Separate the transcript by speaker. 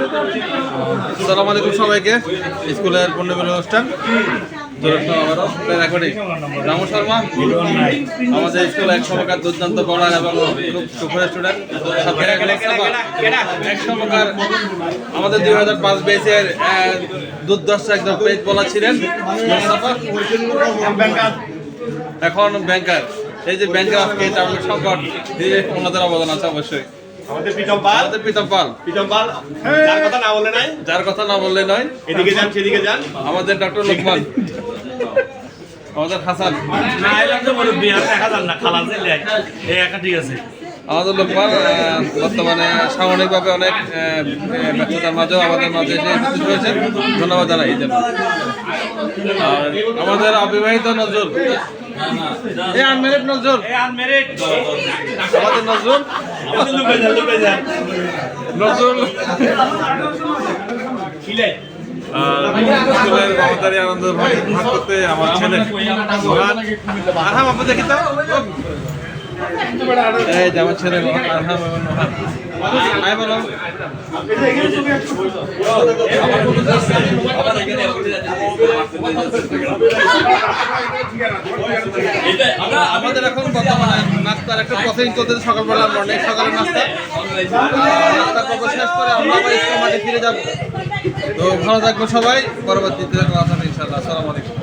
Speaker 1: আসসালামু আলাইকুম সবাইকে। স্কুলের পূর্ণমিল অনুষ্ঠান। রামু শর্মা আমাদের স্কুলে এক সময়কার দুর্দান্ত পড়ার এবং খুব সুপার স্টুডেন্ট এক সময়কার আমাদের দুই হাজার পাঁচ বেসের দুর্দর্শ একদম পেজ বলা ছিলেন এখন ব্যাংকার এই যে ব্যাংকার আজকে সংকট। এই যে ওনাদের অবদান আছে অবশ্যই।
Speaker 2: আমাদের প্রীতম পাল।
Speaker 1: আমাদের প্রীতম পাল।
Speaker 2: প্রীতম পাল যার কথা না বলে নাই।
Speaker 1: যার কথা না বললে নয়।
Speaker 2: এদিকে যান সেদিকে যান।
Speaker 1: আমাদের ডক্টর লোকমান। আমাদের হাসান।
Speaker 3: না এলাম তো যান না খালা যে এই একা ঠিক আছে।
Speaker 1: আমাদের লোকমান বর্তমানে সামরিকভাবে অনেক ব্যস্ততার মাঝেও আমাদের মাঝে এসে উপস্থিত হয়েছেন। ধন্যবাদ জানাই এই জন্য। আর আমাদের অবিবাহিত নজরুল। এই আনমেরিড নজরুল।
Speaker 3: এই আর মেরিট
Speaker 1: আমাদের নজরুল। নজরুল স্কুলের মমতারি আনন্দ ভাগ করতে আমার ছেলে আরহাম আপু দেখি তো এই যে ছেলে আরহাম এখন বর্তমানে নাস্তার একটা প্রসেসিং চলতেছে সকালবেলা মর্নিং সকালের নাস্তা। নাস্তা পর্ব শেষ করে আমরা আবার ইসলাম মাঠে ফিরে যাব। তো ভালো থাকব সবাই, পরবর্তীতে কথা হবে ইনশাআল্লাহ। আসসালামু আলাইকুম।